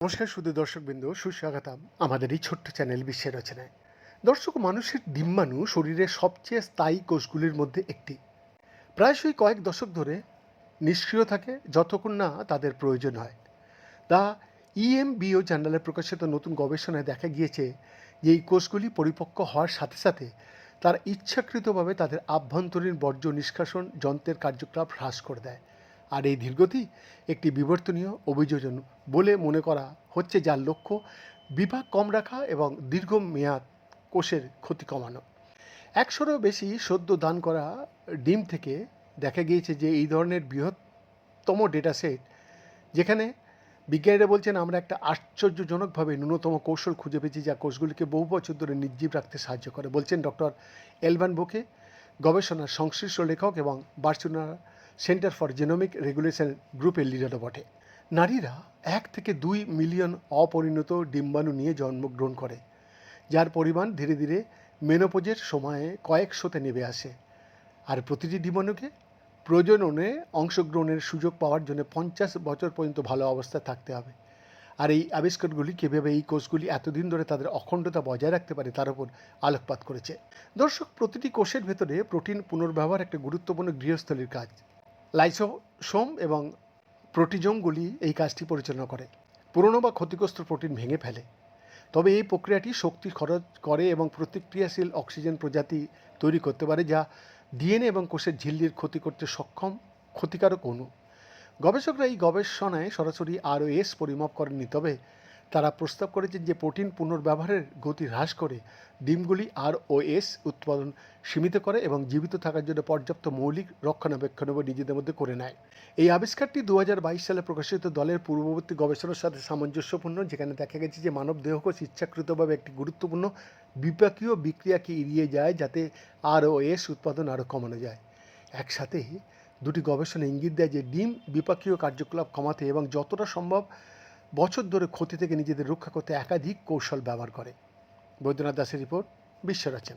নমস্কার শুধু দর্শকবৃন্দ, সুস্বাগতম। আমাদের এই ছোট্ট চ্যানেল বিশ্বের রচনায়। দর্শক মানুষের ডিম্বাণু শরীরের সবচেয়ে স্থায়ী কোষগুলির মধ্যে একটি। প্রায়শই কয়েক দশক ধরে নিষ্ক্রিয় থাকে যতক্ষণ না তাদের প্রয়োজন হয়। দা ইএমবিও জার্নালে প্রকাশিত নতুন গবেষণায় দেখা গিয়েছে যে এই কোষগুলি পরিপক্ক হওয়ার সাথে সাথে তারা ইচ্ছাকৃতভাবে তাদের আভ্যন্তরীণ বর্জ্য নিষ্কাশন যন্ত্রের কার্যকলাপ হ্রাস করে দেয়। আর এই ধীরগতি একটি বিবর্তনীয় অভিযোজন বলে মনে করা হচ্ছে, যার লক্ষ্য বিভাগ কম রাখা এবং দীর্ঘ মেয়াদ কোষের ক্ষতি কমানো। একশোরও বেশি সদ্য দান করা ডিম থেকে দেখা গিয়েছে যে, এই ধরনের বৃহত্তম ডেটা সেট যেখানে বিজ্ঞানীরা বলছেন, আমরা একটা আশ্চর্যজনকভাবে ন্যূনতম কৌশল খুঁজে পেয়েছি, যা কোষগুলিকে বহু বছর ধরে নির্জীব রাখতে সাহায্য করে, বলছেন ডক্টর এলভান বোকে, গবেষণার সংশ্লিষ্ট লেখক এবং Barcelona centre for genomic regulation গ্রুপের লিডারও বটে। নারীরা এক থেকে দুই মিলিয়ন অপরিণত ডিম্বাণু নিয়ে জন্মগ্রহণ করে, যার পরিমাণ ধীরে ধীরে মেনোপোজের সময়ে কয়েকশোতে নেমে আসে। আর প্রতিটি ডিম্বাণুকে প্রজননে অংশগ্রহণের সুযোগ পাওয়ার জন্য পঞ্চাশ বছর পর্যন্ত ভালো অবস্থায় থাকতে হবে। আর এই আবিষ্কারগুলি কীভাবে এই কোষগুলি এতদিন ধরে তাদের অখণ্ডতা বজায় রাখতে পারে তার উপর আলোকপাত করেছে। দর্শক, প্রতিটি কোষের ভেতরে প্রোটিন পুনর্ব্যবহার একটা গুরুত্বপূর্ণ গৃহস্থলীর কাজ। লাইসোসোম এবং প্রোটিজোমগুলি এই কাজটি পরিচালনা করে। পুরনো বা ক্ষতিগ্রস্ত প্রোটিন ভেঙে ফেলে। তবে এই প্রক্রিয়াটি শক্তি খরচ করে এবং প্রতিক্রিয়াশীল অক্সিজেন প্রজাতি তৈরি করতে পারে যা ডিএনএ এবং কোষের ঝিল্লির ক্ষতি করতে সক্ষম ক্ষতিকারক অণু। গবেষকরা এই গবেষণায় সরাসরি আরওএস পরিমাপ করেননি, তবে তারা প্রস্তাব করেছেন যে প্রোটিন পুনর্ব্যবহারের গতি হ্রাস করে, ডিমগুলি আর আরওএস উৎপাদন সীমিত করে এবং জীবিত থাকার জন্য পর্যাপ্ত মৌলিক রক্ষণাবেক্ষণও নিজেদের মধ্যে করে নেয়। এই আবিষ্কারটি দু হাজার বাইশ সালে প্রকাশিত দলের পূর্ববর্তী গবেষণার সাথে সামঞ্জস্যপূর্ণ, যেখানে দেখা গেছে যে, মানব দেহকোষ ইচ্ছাকৃতভাবে একটি গুরুত্বপূর্ণ বিপাকীয় বিক্রিয়াকে এড়িয়ে যায় যাতে আর আরওএস উৎপাদন আরও কমানো যায়। একসাথে দুটি গবেষণা ইঙ্গিত দেয় যে, ডিম বিপাকীয় কার্যকলাপ কমাতে এবং যতটা সম্ভব বছর ধরে ক্ষতি থেকে নিজেদের রক্ষা করতে একাধিক কৌশল ব্যবহার করে। বৈদ্যনাথ দাসের রিপোর্ট বিশ্ব রচনা